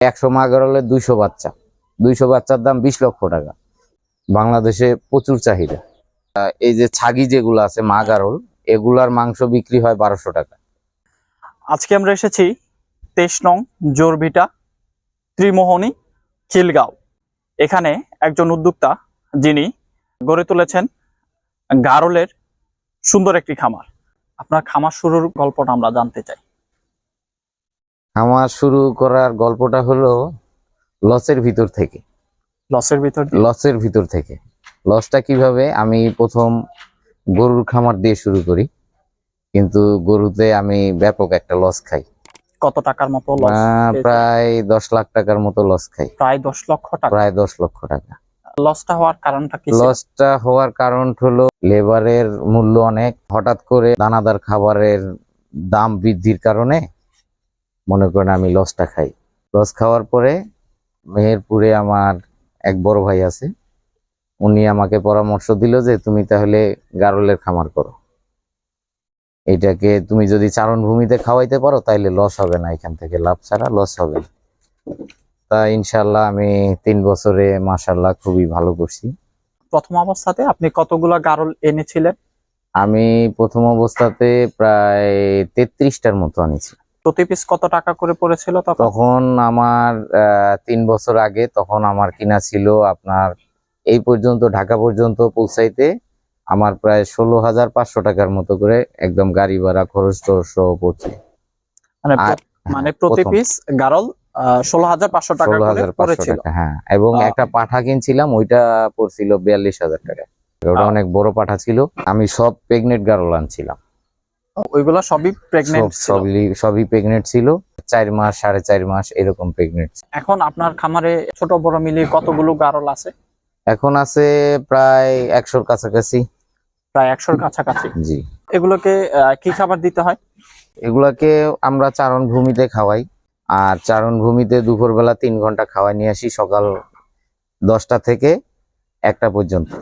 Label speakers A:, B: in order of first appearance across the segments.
A: একশো মা গারলের দুইশো বাচ্চা। দুইশো বাচ্চার দাম বিশ লক্ষ টাকা। বাংলাদেশে প্রচুর চাহিদা। এই যে ছাগি যেগুলো আছে মা গারল এগুলার মাংস বিক্রি হয় বারোশো টাকা।
B: আজকে আমরা এসেছি তেইশ নং জোরভিটা, ত্রিমোহনী খিলগাঁও এখানে একজন উদ্যোক্তা, যিনি গড়ে তুলেছেন গারলের সুন্দর একটি খামার। আপনার খামার শুরুর গল্পটা আমরা জানতে চাই।
A: আমার শুরু করার গল্পটা হলো লসের ভিতর থেকে।
B: লসের ভিতর
A: লসের ভিতর থেকে। লসটা কীভাবে? আমি প্রথম গরুর খামার দিয়ে শুরু করি। কিন্তু গরুতে আমি ব্যাপক একটা লস খাই।
B: কত টাকার মতো লস
A: প্রায় দশ লাখ টাকার মতো লস খাই।
B: প্রায় দশ লক্ষ টাকা?
A: প্রায় দশ লক্ষ টাকা।
B: লসটা হওয়ার কারণটা কি
A: লসটা হওয়ার কারণ হলো লেবারের মূল্য অনেক। হঠাৎ করে দানাদার খাবারের দাম বৃদ্ধির কারণে মনে করেন আমি লসটা খাই। লস খাওয়ার পরে মেহেরপুরে আমার এক বড় ভাই আছে উনি আমাকে পরামর্শ দিল যে তুমি তাহলে গারলের খামার করো। এটাকে তুমি যদি চারণভূমিতে খাওয়াইতে পারো তাইলে লস হবে না এখান থেকে লাভ ছাড়া লস হবে তা ইনশাল্লাহ আমি তিন বছরে মাসাল্লাহ খুবই ভালো করছি।
B: প্রথম অবস্থাতে আপনি কতগুলা গারল এনেছিলেন?
A: আমি প্রথম অবস্থাতে প্রায় তেত্রিশটার মতো আনিছি।
B: প্রতি পিস কত টাকা করে পড়েছিল তখন?
A: আমার তিন বছর আগে তখন আমার কিনা ছিল আপনার এই পর্যন্ত ঢাকা পর্যন্ত পৌঁছাইতে আমার প্রায় ষোলো হাজার পাঁচশো টাকার মতো করে একদম গাড়ি ভাড়া খরচ টরচ পড়ছে।
B: মানে মানে প্রতি পিস গারল ষোলো হাজার পাঁচশো টাকা
A: ষোলো হাজার পাঁচশো টাকা হ্যাঁ এবং একটা পাঠা কিনছিলাম ওইটা পড়ছিল বিয়াল্লিশ হাজার টাকা। ওটা অনেক বড় পাঠা ছিল। আমি সব প্রেগনেন্ট গারল আনছিলাম।
B: ওইগুলো সবই প্রেগনেন্ট
A: সব- সবই সবই প্রেগনেন্ট ছিল। চার মাস সাড়ে চার মাস এরকম প্রেগনেন্ট
B: এখন আপনার খামারে ছোট বড় মিলিয়ে কতগুলো গারল আছে?
A: এখন আছে প্রায় একশোর কাছাকাছি।
B: প্রায় একশোর কাছাকাছি।
A: জি।
B: এগুলোকে কি খাবার দিতে হয়?
A: এগুলাকে আমরা চারণ ভূমিতে খাওয়াই। আর চারণ ভূমিতে দুপুরবেলা তিন ঘণ্টা খাওয়াই নিয়ে আসি সকাল দশটা থেকে একটা পর্যন্ত।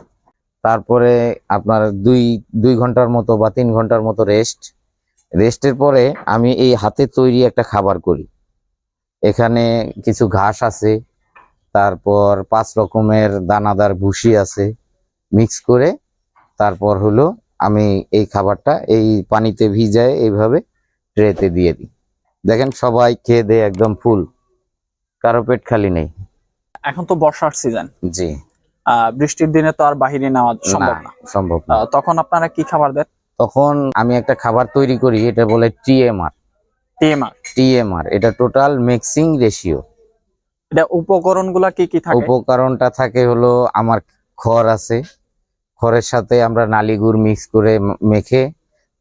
A: তারপরে আপনার দুই দুই ঘণ্টার মতো বা তিন ঘণ্টার মতো রেস্ট রেস্টের পরে আমি এই হাতে তৈরি একটা খাবার করি। এখানে কিছু ঘাস আছে তারপর পাঁচ রকমের দানাদার ভুসি আছে। মিক্স করে তারপর হলো আমি এই খাবারটা এই পানিতে ভিজায় এইভাবে ট্রেতে দিয়ে দিই। দেখেন সবাই খেয়ে দেয় একদম ফুল কারও পেট খালি নেই।
B: এখন তো বর্ষার সিজন
A: জি।
B: বৃষ্টির দিনে তো আর বাহিরে নেওয়া সম্ভব
A: না। সম্ভব না।
B: তখন আপনারা কি খাবার দেন?
A: তখন আমি একটা খাবার তৈরি করি এটা বলে টিএমআর।
B: টিএমআর?
A: টিএমআর এটা টোটাল মিক্সিং রেশিও।
B: এটা উপকরণগুলা কি কি থাকে?
A: উপকরণটা থাকে হলো আমার খড় আছে। খড়ের সাথে আমরা নালি গুড় মিক্স করে মেখে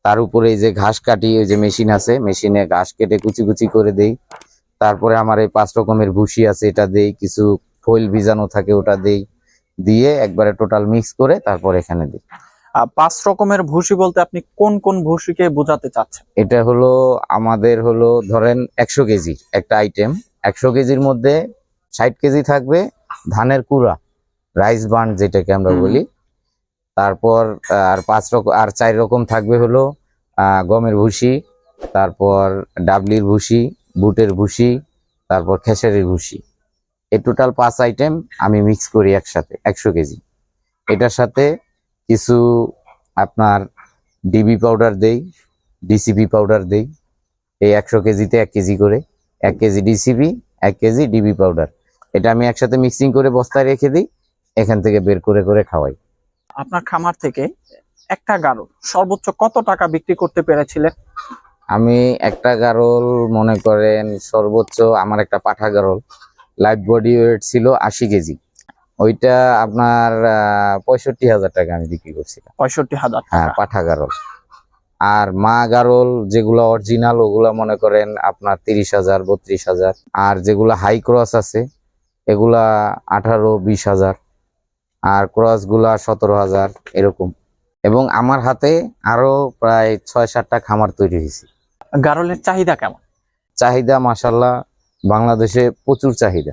A: তার উপরে এই যে ঘাস কাটি ওই যে মেশিন আছে মেশিনে ঘাস কেটে কুচি কুচি করে দেই। তারপরে আমার এই পাঁচ রকমের ভুসি আছে এটা দেই। কিছু ফয়েল ভিজানো থাকে ওটা দেই। দিয়ে একবারে টোটাল মিক্স করে তারপর এখানে দিই।
B: পাঁচ রকমের ভুসি বলতে আপনি কোন কোন ভুসিকে বোঝাতে চাচ্ছেন?
A: এটা হলো আমাদের হলো ধরেন একশো কেজির একটা আইটেম একশো কেজির মধ্যে ষাট কেজি থাকবে ধানের কুড়া রাইস বার্ন যেটাকে আমরা বলি। তারপর আর পাঁচ রকম আর চার রকম থাকবে হলো গমের ভুসি তারপর ডাবলির ভুসি বুটের ভুসি তারপর খেসারির ভুসি এই টোটাল পাঁচ আইটেম আমি মিক্স করি একসাথে একশো কেজি। এটার সাথে কিছু আপনার ডিবি পাউডার দেই ডিসিপি পাউডার দেই এই একশো কেজিতে এক কেজি করে এক কেজি ডিসিপি এক কেজি ডিবি পাউডার এটা আমি একসাথে মিক্সিং করে বস্তায় রেখে দিই এখান থেকে বের করে করে খাওয়াই।
B: আপনার খামার থেকে একটা গারো সর্বোচ্চ কত টাকা বিক্রি করতে পেরেছিলেন?
A: আমি একটা গারল মনে করেন সর্বোচ্চ আমার একটা পাঠা গারল। লাইফ বডি ওয়েট ছিল আশি কেজি। ওইটা আপনার পঁয়ষট্টি হাজার টাকা আমি বিক্রি করছিলাম।
B: পঁয়ষট্টি হাজার
A: হ্যাঁ পাঠা গারল। আর মা গারল যেগুলো অরিজিনাল ওগুলা মনে করেন আপনার তিরিশ হাজার বত্রিশ হাজার। আর যেগুলো হাই ক্রস আছে এগুলা আঠারো বিশ হাজার। আর ক্রসগুলা সতেরো হাজার এরকম। এবং আমার হাতে আরও প্রায় ছয় সাতটা খামার তৈরি হয়েছে।
B: গারলের চাহিদা কেমন?
A: চাহিদা মাসাল্লাহ বাংলাদেশে প্রচুর চাহিদা।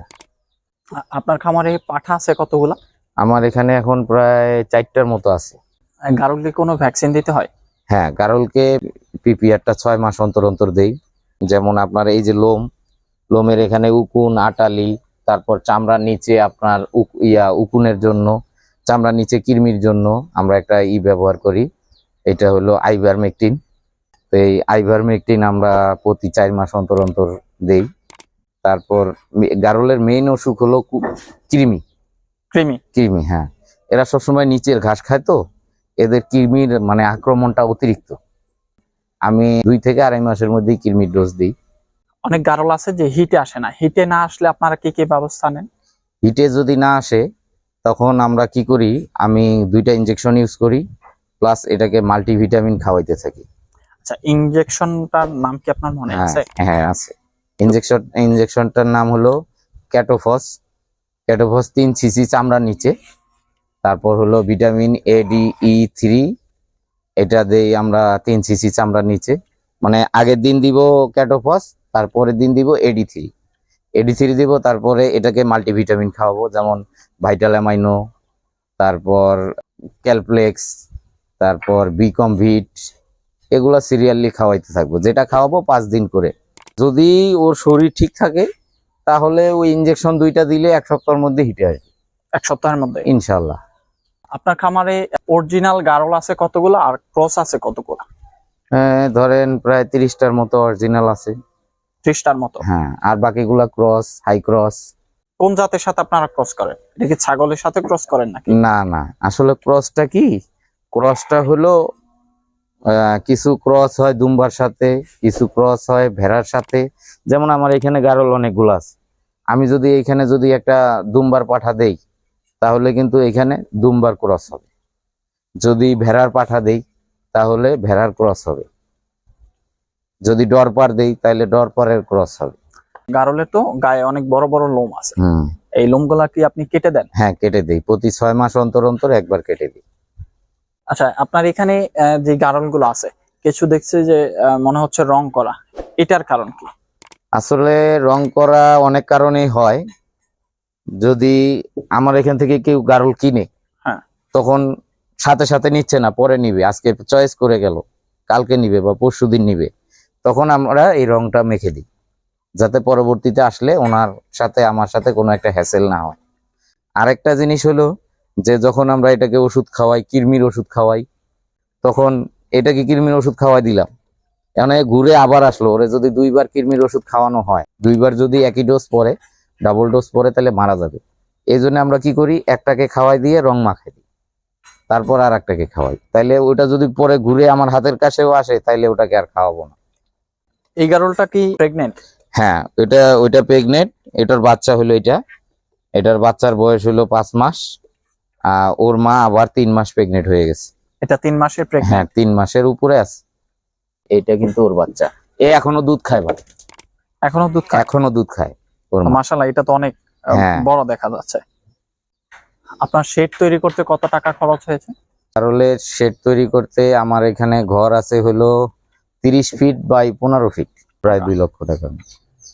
B: আপনার খামারে পাঠা আছে কতগুলা?
A: আমার এখানে এখন প্রায় চারটার মতো আছে।
B: গারলকে কোনো ভ্যাকসিন দিতে হয়?
A: হ্যাঁ গারলকে পিপিআরটা ছয় মাস অন্তর অন্তর দেই। যেমন আপনার এই যে লোম লোমের এখানে উকুন আটালি তারপর চামড়ার নিচে আপনার উক- ইয়া উকুনের জন্য চামড়ার নিচে কৃমির জন্য আমরা একটা ই ব্যবহার করি। এটা হলো আইভারমেকটিন। তো এই আইভারমেকটিন আমরা প্রতি চার মাস অন্তর অন্তর দেই। তারপর গারলের মেইন অসুখ হলো কৃমি।
B: কৃমি।
A: কৃমি হ্যাঁ। এরা সবসময় নিচের ঘাস খায় তো। এদের কৃমির মানে আক্রমণটা অতিরিক্ত। আমি দুই থেকে আড়াই মাসের মধ্যেই কৃমির ডোজ দিই।
B: অনেক গারল আছে যে হিটে আসে না। হিটে না আসলে আপনারা কি কি ব্যবস্থা নেন?
A: হিটে যদি না আসে তখন আমরা কি করি? আমি দুইটা ইনজেকশন ইউজ করি প্লাস এটাকে মাল্টিভিটামিন খাওয়াইতে থাকি।
B: আচ্ছা ইনজেকশনটার নাম কি আপনার মনে
A: হ্যাঁ
B: আছে?
A: হ্যাঁ আছে। ইনজেকশন ইনজেকশনটার নাম হলো ক্যাটোফস। ক্যাটোফস তিন সিসি চামড়ার নিচে। তারপর হলো vitamin A D E three এটা দেই আমরা তিন সিসি চামড়ার নিচে। মানে আগের দিন দিব ক্যাটোফস, তারপরের দিন দিব এডি থ্রি এডি থ্রি দিব, তারপরে এটাকে মাল্টিভিটামিন খাওয়াবো, যেমন ভাইটাল অ্যামাইনো তারপর ক্যালপ্লেক্স তারপর বিকমভিট এগুলো সিরিয়ালি খাওয়াইতে থাকব। যেটা খাওয়াবো পাঁচ দিন করে। যদি ওর শরীর ঠিক থাকে তাহলে ওই ইনজেকশন দুইটা দিলে এক সপ্তাহের মধ্যে হিটে আসবে।
B: এক সপ্তাহের মধ্যে?
A: ইনশাল্লাহ
B: আপনার খামারে অরিজিনাল গারল আছে কতগুলো আর ক্রস আছে কতগুলো?
A: ধরেন প্রায় তিরিশটার মতো অরিজিনাল আছে।
B: ত্রিশটার মতো?
A: হ্যাঁ আর বাকিগুলা ক্রস হাই ক্রস
B: কোন জাতের সাথে আপনারা ক্রস করেন? এটা কি ছাগলের সাথে ক্রস করেন নাকি?
A: না না আসলে ক্রসটা কি? ক্রসটা হলো কিছু ক্রস হয় দুম্বার সাথে কিছু ক্রস হয় ভেড়ার সাথে। যেমন আমার এখানে গারল অনেকগুলো আছে। আমি যদি এখানে যদি একটা দুম্বার পাঠা দেই তাহলে কিন্তু এখানে দুম্বার ক্রস হবে। যদি ভেড়ার পাঠা দেই তাহলে ভেড়ার ক্রস হবে। যদি ডরপার দেই তাহলে ডরপারের ক্রস হবে।
B: গারলের তো গায়ে অনেক বড় বড় লোম আছে। এই লোমগুলা কি আপনি কেটে দেন?
A: হ্যাঁ কেটে দেই। প্রতি ছয় মাস অন্তর অন্তর একবার কেটে দিই।
B: আচ্ছা আপনার এখানে যে গারলগুলো আছে কিছু দেখছে যে মনে হচ্ছে রং করা। এটার কারণ কি?
A: আসলে রং করা অনেক কারণেই হয়। যদি আমার এখান থেকে কেউ গারল কিনে
B: হ্যাঁ।
A: তখন সাথে সাথে নিচ্ছে না পরে নিবে। আজকে চয়েস করে গেল কালকে নিবে বা পরশু দিন নিবে। তখন আমরা এই রংটা মেখে দিই যাতে পরবর্তীতে আসলে ওনার সাথে আমার সাথে কোনো একটা হ্যাসেল না হয়। আরেকটা জিনিস হলো যে যখন আমরা এটাকে ওষুধ খাওয়াই কৃমির ওষুধ খাওয়াই তখন এটাকে কৃমির ওষুধ খাওয়াই দিলাম। এখন ঘুরে আবার আসলো ওরে যদি দুইবার কৃমির ওষুধ খাওয়ানো হয় দুইবার যদি একই ডোজ পরে ডাবল ডোজ পরে তাহলে মারা যাবে। এই জন্য আমরা কি করি একটাকে খাওয়াই দিয়ে রং মাখাই দিই। তারপর আর একটাকে খাওয়াই। তাইলে ওটা যদি পরে ঘুরে আমার হাতের কাছেও আসে তাইলে ওটাকে আর খাওয়াবো না।
B: এই গারলটা কি প্রেগনেন্ট
A: হ্যাঁ ওইটা ওইটা প্রেগনেন্ট এটার বাচ্চা হলো এটা। এটার বাচ্চার বয়স হলো পাঁচ মাস। ওর মা আবার তিন মাস প্রেগনেন্ট হয়ে গেছে।
B: এটা তিন মাসের প্রেগনেন্ট
A: হ্যাঁ তিন মাসের উপরে আছে। এটা কিন্তু ওর বাচ্চা। এ এখনও দুধ খায় ভাই।
B: এখনও দুধ খায়?
A: এখনও দুধ খায় ওর মা।
B: মাসাল্লাহ এটা তো অনেক
A: হ্যাঁ।
B: বড় দেখা যাচ্ছে। আপনার শেড তৈরি করতে কত টাকা খরচ হয়েছে?
A: কারলে শেড তৈরি করতে আমার এখানে ঘর আছে হলো তিরিশ ফিট বাই পনেরো ফিট প্রায় দুই লক্ষ টাকা।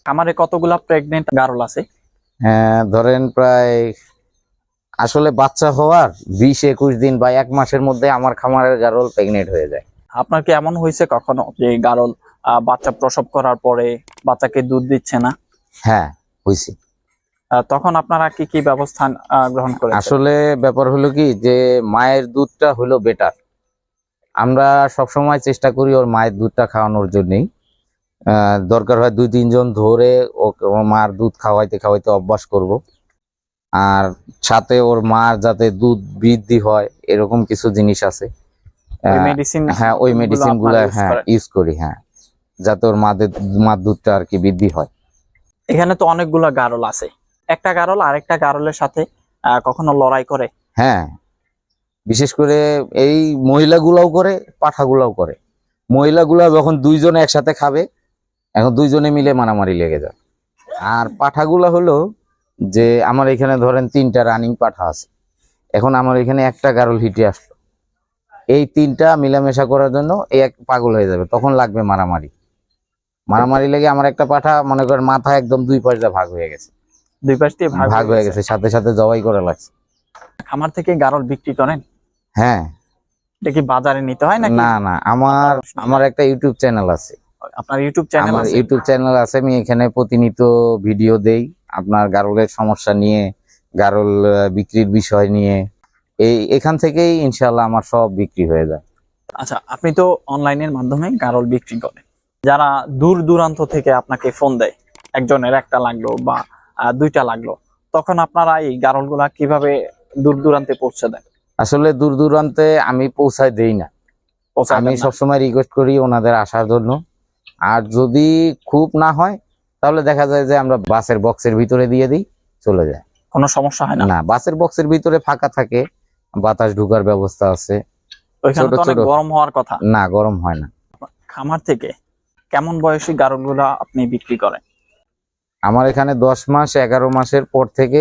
B: খামারে কতগুলা প্রেগনেন্ট গারল আছে?
A: হ্যাঁ ধরেন প্রায় আসলে বাচ্চা হওয়ার বিশ একুশ দিন বা এক মাসের মধ্যে আমার খামারের গারল প্রেগনেন্ট হয়ে যায়।
B: আপনার কি এমন হয়েছে কখনো যে গারল বাচ্চা প্রসব করার পরে বাচ্চাকে দুধ দিচ্ছে না?
A: হ্যাঁ হয়েছে।
B: তখন আপনারা কি কি ব্যবস্থা গ্রহণ করেন
A: আসলে ব্যাপার হলো কি যে মায়ের দুধটা হলো বেটার আমরা সবসময় চেষ্টা করি ওর মায়ের দুধটা খাওয়ানোর জন্যই। আহ, দরকার হয় দুই তিনজন ধরে ওর মার দুধ খাওয়াইতে খাওয়াইতে অভ্যাস করব। আর সাথে ওর মার যাতে দুধ বৃদ্ধি হয় এরকম কিছু জিনিস আছে। হ্যাঁ ওই
B: মেডিসিনগুলো
A: হ্যাঁ ইউজ করি হ্যাঁ। যাতে ওর মাদের মার দুধটা আর কি বৃদ্ধি হয়।
B: এখানে তো অনেকগুলা গারল আছে। একটা গারল আরেকটা গারলের সাথে কখনো লড়াই করে।
A: হ্যাঁ। বিশেষ করে এই মহিলাগুলাও করে পাঠাগুলাও করে। মহিলাগুলা যখন দুইজনে একসাথে খাবে এখন দুইজনে মিলে মারামারি লেগে যায়। আর পাঠাগুলা হলো যে আমার এখানে ধরেন তিনটা রানিং পাঠা আছে। এখন আমার এখানে একটা গারল হিটে আসলো। এই তিনটা মিলামেশা করার জন্য এই এক পাগল হয়ে যাবে তখন লাগবে মারামারি। মারামারি লেগে আমার একটা পাঠা মনে করেন মাথা একদম দুই পাশে ভাগ হয়ে গেছে।
B: দুই পাশ দিয়ে ভাগ
A: ভাগ হয়ে গেছে। সাথে সাথে জবাই করা লাগছে।
B: খামার থেকে গারল বিক্রি করেন?
A: হ্যাঁ।
B: এটা কি বাজারে নিতে হয় নাকি?
A: না না আমার আমার একটা ইউটিউব চ্যানেল আছে।
B: আপনার ইউটিউব চ্যানেল
A: আমার
B: আছে?
A: ইউটিউব চ্যানেল আছে আমি এখানে প্রতিনিয়ত ভিডিও দেই। আপনার গারলের সমস্যা নিয়ে গারল বিক্রির বিষয় নিয়ে এই এখান থেকেই ইনশাল্লাহ আমার সব বিক্রি হয়ে যায়।
B: আচ্ছা আপনি তো অনলাইনের মাধ্যমে গারল বিক্রি করেন। যারা দূর দূরান্ত থেকে আপনাকে ফোন দেয় একজনের একটা লাগল বা দুইটা লাগল তখন আপনারা এই গারলগুলা কীভাবে দূর দূরান্তে পৌঁছে দেন?
A: আসলে দূর দূরান্তে আমি পৌঁছায় দেই না। আমি সবসময় রিকোয়েস্ট করি ওনাদের আসার জন্য। আর যদি খুব না হয় তাহলে দেখা যায় যে আমরা বাসের বক্সের ভিতরে দিয়ে দিই চলে যায়।
B: কোনো সমস্যা হয় না?
A: না বাসের বক্সের ভিতরে ফাঁকা থাকে বাতাস ঢুকার ব্যবস্থা আছে।
B: ওইখানে তো অনেক গরম হওয়ার কথা।
A: না গরম হয় না।
B: খামার থেকে কেমন বয়সী গারলগুলা আপনি বিক্রি করেন?
A: আমার এখানে দশ মাস এগারো মাসের পর থেকে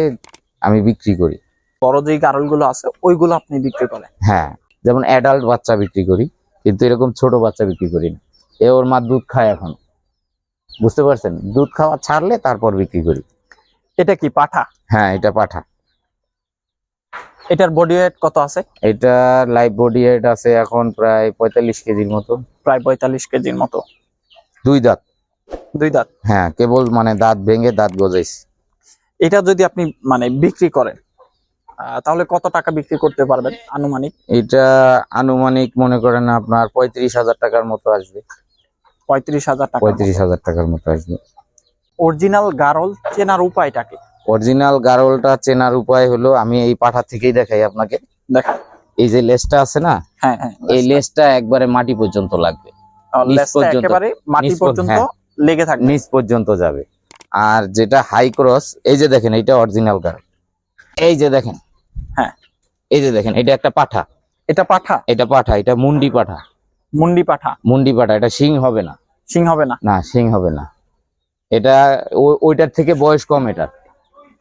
A: আমি বিক্রি করি।
B: বড় যেই গারলগুলো আছে ওইগুলো আপনি বিক্রি করেন?
A: হ্যাঁ যেমন অ্যাডাল্ট বাচ্চা বিক্রি করি কিন্তু এরকম ছোট বাচ্চা বিক্রি করি না। এ ওর মা দুধ খায় এখন। বুঝতে পারছেন? দুধ খাওয়া ছাড়লে তারপর বিক্রি করি।
B: এটা কি পাঠা?
A: হ্যাঁ এটা পাঠা।
B: এটার বডি ওয়েট কত আছে?
A: এটা লাইভ বডি ওয়েট আছে এখন প্রায় পঁয়তাল্লিশ কেজির মতো।
B: প্রায় পঁয়তাল্লিশ কেজির মতো।
A: দুই দাঁত।
B: দুই দাঁত?
A: হ্যাঁ কেবল মানে দাঁত ভেঙে দাঁত গজাইছে।
B: এটা যদি আপনি মানে বিক্রি করেন তাহলে কত টাকা বিক্রি করতে পারবেন আনুমানিক?
A: এটা আনুমানিক মনে করেন আপনার পঁয়ত্রিশ হাজার টাকার মতো আসবে।
B: পঁয়ত্রিশ হাজার টাকা
A: পঁয়ত্রিশ হাজার টাকার মতো আসবে।
B: অরিজিনাল গারল চেনার উপায়টাকে?
A: অরিজিনাল গারলটা চেনার উপায় হলো আমি এই পাঠা থেকেই দেখাই আপনাকে।
B: দেখা
A: এই যে লেজটা আছে না
B: হ্যাঁ হ্যাঁ
A: এই লেজটা একবারে মাটি পর্যন্ত লাগবে।
B: একেবারে মাটি
A: পর্যন্ত, হ্যাঁ।
B: লেগে থাকবে।
A: নিচ পর্যন্ত যাবে। আর যেটা হাই ক্রস এই যে দেখেন এটা অরিজিনাল গারল। এই যে দেখেন।
B: হ্যাঁ।
A: এই যে দেখেন এটা একটা পাঠা।
B: এটা পাঠা?
A: এটা পাঠা এটা মুন্ডি পাঠা।
B: মুন্ডি পাঠা।
A: মুন্ডি পাঠা এটা শিং হবে না।
B: সিং হবে না?
A: না শিং হবে না। এটা ওইটার থেকে বয়স কম এটার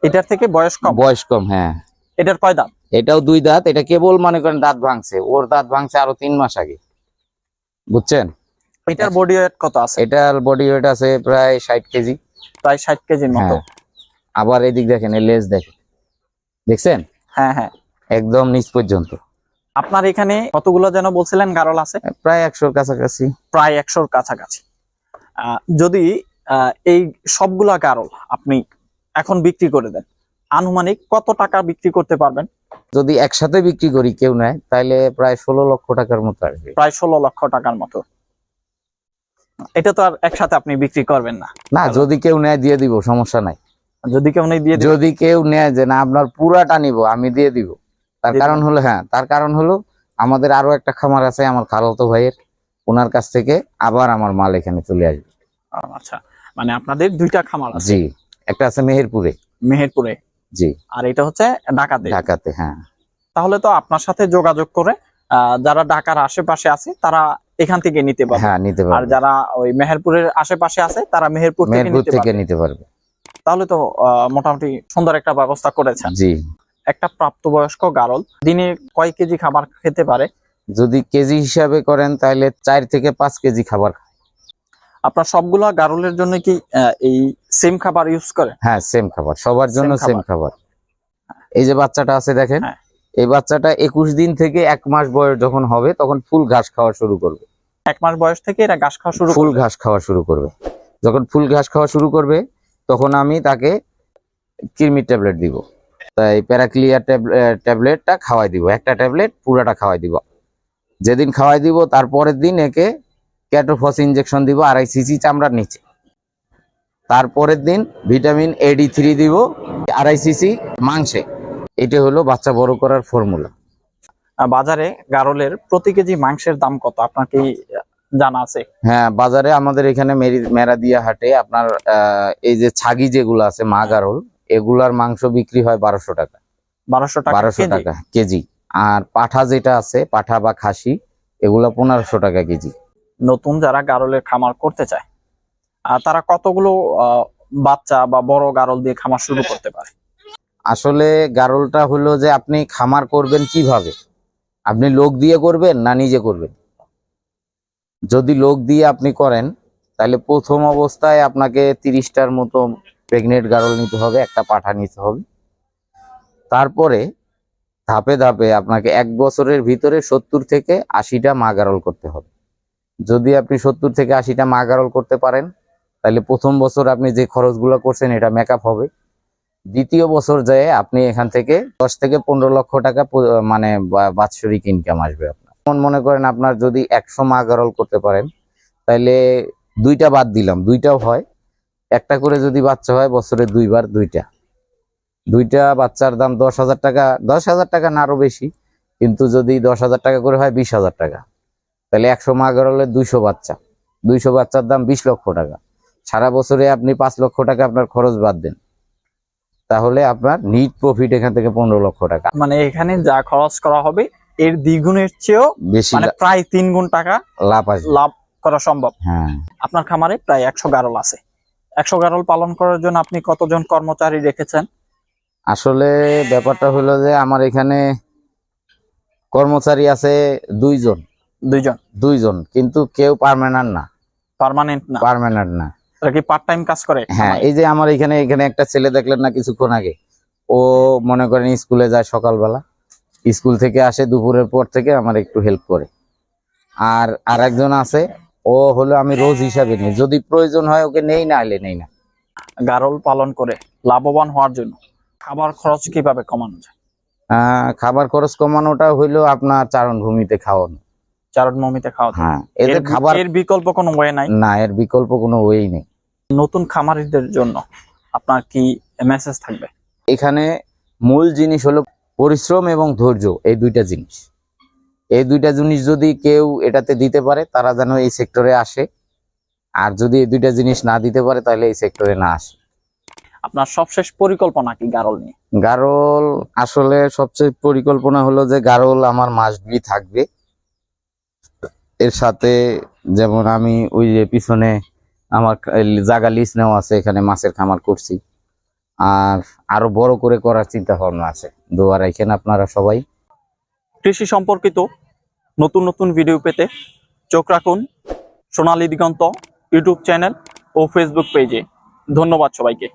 B: এটার থেকে বয়স কম?
A: বয়স কম হ্যাঁ।
B: এটার কয় দাঁত?
A: এটাও দুই দাঁত এটা কেবল মনে করেন দাঁত ভাঙছে। ওর দাঁত ভাঙছে আরও তিন মাস আগে। বুঝছেন?
B: এটার বডি ওয়েট কত আছে?
A: এটার বডি ওয়েট আছে প্রায় ষাট কেজি।
B: প্রায় ষাট কেজির মতো।
A: হ্যাঁ। আবার এদিক দেখেন এই লেজ দেখেন। দেখছেন?
B: হ্যাঁ হ্যাঁ।
A: একদম নিচ পর্যন্ত।
B: আপনার এখানে কতগুলো যেন বলছিলেন গারল আছে?
A: প্রায় একশোর কাছাকাছি।
B: প্রায় একশোর কাছাকাছি। যদি আহ, এই সবগুলা গারল আপনি এখন বিক্রি করে দেন আনুমানিক কত টাকা বিক্রি করতে পারবেন?
A: যদি একসাথে বিক্রি করি কেউ নেয় তাহলে প্রায় ষোলো লক্ষ টাকার মতো আসবে।
B: প্রায় ষোলো লক্ষ টাকার মতো। এটা তো আর একসাথে আপনি বিক্রি করবেন না।
A: না যদি কেউ নেয় দিয়ে দিব সমস্যা নাই।
B: যদি কেউ নেই দিয়ে
A: যদি কেউ নেয় যে না আপনার পুরাটা নিব আমি দিয়ে দিব। তার কারণ হলো হ্যাঁ তার কারণ হলো আমাদের আরও একটা খামার আছে আমার খালাতো ভাইয়ের। ওনার কাছ থেকে আবার আমার মাল এখানে চলে আসবে।
B: আচ্ছা। মানে আপনাদের দুইটা খামার আছে?
A: জি একটা আছে মেহেরপুরে।
B: মেহেরপুরে?
A: জি।
B: আর এটা হচ্ছে ঢাকাতে?
A: ঢাকাতে হ্যাঁ।
B: তাহলে তো আপনার সাথে যোগাযোগ করে যারা ঢাকার আশেপাশে আছে তারা এখান থেকে নিতে পারবে।
A: হ্যাঁ নিতে
B: আর যারা ওই মেহেরপুরের আশেপাশে আছে তারা মেহেরপুর থেকে নিতে পারবে।
A: পারবে।
B: তাহলে তো আহ, মোটামুটি সুন্দর একটা ব্যবস্থা করেছেন।
A: জি।
B: একটা প্রাপ্তবয়স্ক গারল দিনে কয় কেজি খাবার খেতে পারে?
A: যদি কেজি হিসাবে করেন তাহলে চার থেকে পাঁচ কেজি খাবার খায়।
B: আপনার সবগুলা গারলের জন্য কি এই সেম খাবার ইউজ করে?
A: হ্যাঁ সেম খাবার। সবার জন্য সেম খাবার। এই যে বাচ্চাটা আছে দেখেন
B: হ্যাঁ।
A: এই বাচ্চাটা একুশ দিন থেকে এক মাস বয়স যখন হবে তখন ফুল ঘাস খাওয়া শুরু করবে।
B: এক মাস বয়স থেকে এরা ঘাস খাওয়া শুরু
A: ফুল ঘাস খাওয়া শুরু করবে। যখন ফুল ঘাস খাওয়া শুরু করবে তখন আমি তাকে কৃমির ট্যাবলেট দিব। তাই প্যারাক্লিয়ার ট্যাবলেটটা খাওয়াই দিব। একটা ট্যাবলেট পুরাটা খাওয়াই দিব। যেদিন খাওয়াই দিব তারপরের দিন একে ক্যাটোফস ইনজেকশন দিব আড়াই সিসি চামড়ার নিচে। তারপরের দিন ভিটামিন এডি থ্রি দিব আড়াই সিসি মাংসে। এটা হলো বাচ্চা বড় করার ফর্মুলা
B: বাজারে গারলের প্রতি কেজি মাংসের দাম কত? আপনার কি জানা আছে?
A: হ্যাঁ বাজারে আমাদের এখানে মেরি- মেরাদিয়া হাটে আপনার এই যে ছাগি যেগুলো আছে মা গারল এগুলার মাংস বিক্রি হয় বারোশো টাকা।
B: বারোশো টাকা
A: বারোশো টাকা কেজি। আর পাঠা যেটা আছে পাঠা বা খাসি এগুলা পনেরোশো টাকা কেজি।
B: নতুন যারা গারলের খামার করতে চায়। আর তারা কতগুলো বাচ্চা বা বড় গারল দিয়ে খামার শুরু করতে পারে?
A: আসলে গারলটা হলো যে আপনি খামার করবেন কীভাবে? আপনি লোক দিয়ে করবেন না নিজে করবেন? যদি লোক দিয়ে আপনি করেন, তাহলে প্রথম অবস্থায় আপনাকে তিরিশটার মতো প্রেগনেন্ট গারল নিতে হবে, একটা পাঠা নিতে হবে। তারপরে ধাপে ধাপে আপনাকে এক বছরের ভিতরে সত্তর থেকে আশিটা মা গারল করতে হবে। যদি আপনি সত্তর থেকে আশিটা মা গারল করতে পারেন, তাহলে প্রথম বছর আপনি যে খরচগুলো করছেন, এটা মেকআপ হবে। দ্বিতীয় বছর যেয়ে আপনি এখান থেকে দশ থেকে পনেরো লক্ষ টাকা মানে বাৎসরিক ইনকাম আসবে আপনার। যেমন মনে করেন আপনার যদি একশো মা গারল করতে পারেন, তাহলে দুইটা বাদ দিলাম, দুইটাও হয়। একটা করে যদি বাচ্চা হয়, বছরে দুইবার দুইটা। দুইটা বাচ্চার দাম দশ হাজার টাকা, দশ হাজার টাকা না আরও বেশি, কিন্তু যদি দশ হাজার টাকা করে হয়, বিশ হাজার টাকা। তাহলে একশো মা গারলে দুইশো বাচ্চা। দুইশো বাচ্চার দাম বিশ লক্ষ টাকা। সারা বছরে আপনি পাঁচ লক্ষ টাকা আপনার খরচ বাদ দেন। তাহলে আপনার নিট প্রফিট এখান থেকে পনেরো লক্ষ টাকা।
B: মানে এখানে যা খরচ করা হবে এর দ্বিগুণের চেয়েও
A: বেশি
B: মানে প্রায় তিন গুণ টাকা
A: লাভ আসবে।
B: লাভ করা সম্ভব।
A: হ্যাঁ।
B: আপনার খামারে প্রায় একশো গারল আছে। একশো গারল পালন করার জন্য আপনি কতজন কর্মচারী রেখেছেন?
A: আসলে ব্যাপারটা হলো যে আমার এখানে কর্মচারী আছে দুইজন।
B: দুইজন?
A: দুইজন কিন্তু কেউ পার্মানেন্ট না।
B: পার্মানেন্ট না।
A: পার্মানেন্ট না।
B: তারা কি পার্ট টাইম কাজ করে?
A: হ্যাঁ এই যে আমার এখানে এখানে একটা ছেলে দেখলেন না কিছুক্ষণ আগে? ও মনে করেন স্কুলে যায় সকালবেলা। স্কুল থেকে আসে দুপুরের পর থেকে আমার একটু হেল্প করে। আর আর একজন আছে ও হলো আমি রোজ হিসাবে নিই। যদি প্রয়োজন হয় ওকে নেই না হলে নেই না।
B: গারল পালন করে লাভবান হওয়ার জন্য। খাবার খরচ কীভাবে কমানো যায়?
A: খাবার খরচ কমানোটা হইল আপনার চারণ ভূমিতে খাওয়ানো।
B: চারণ মমিতে খাওয়া।
A: হ্যাঁ এদের খাবার
B: এর বিকল্প কোনো ওয়ে নাই?
A: না এর বিকল্প কোনো ওয়েই নেই।
B: নতুন খামারিদের জন্য আপনার কি মেসেজ থাকবে?
A: এখানে মূল জিনিস হলো পরিশ্রম এবং ধৈর্য এই দুইটা জিনিস। এই দুইটা জিনিস যদি কেউ এটাতে দিতে পারে তারা যেন এই সেক্টরে আসে। আর যদি এই দুইটা জিনিস না দিতে পারে তাহলে এই সেক্টরে না আসে।
B: আপনার সবশেষ পরিকল্পনা কি গারল নিয়ে?
A: গারল আসলে সবচেয়ে পরিকল্পনা হলো যে গারল আমার মাস্ট বি থাকবে। এর সাথে যেমন আমি ওই যে পিছনে আমার জায়গা লিস নেওয়া আছে, এখানে মাছের খামার করছি। আর আরও বড় করে করার চিন্তা ভাবনা আছে। দোয়া রাখেন আপনারা সবাই।
B: কৃষি সম্পর্কিত নতুন নতুন ভিডিও পেতে চোখ রাখুন সোনালী দিগন্ত ইউটিউব চ্যানেল ও ফেসবুক পেজে ধন্যবাদ সবাইকে।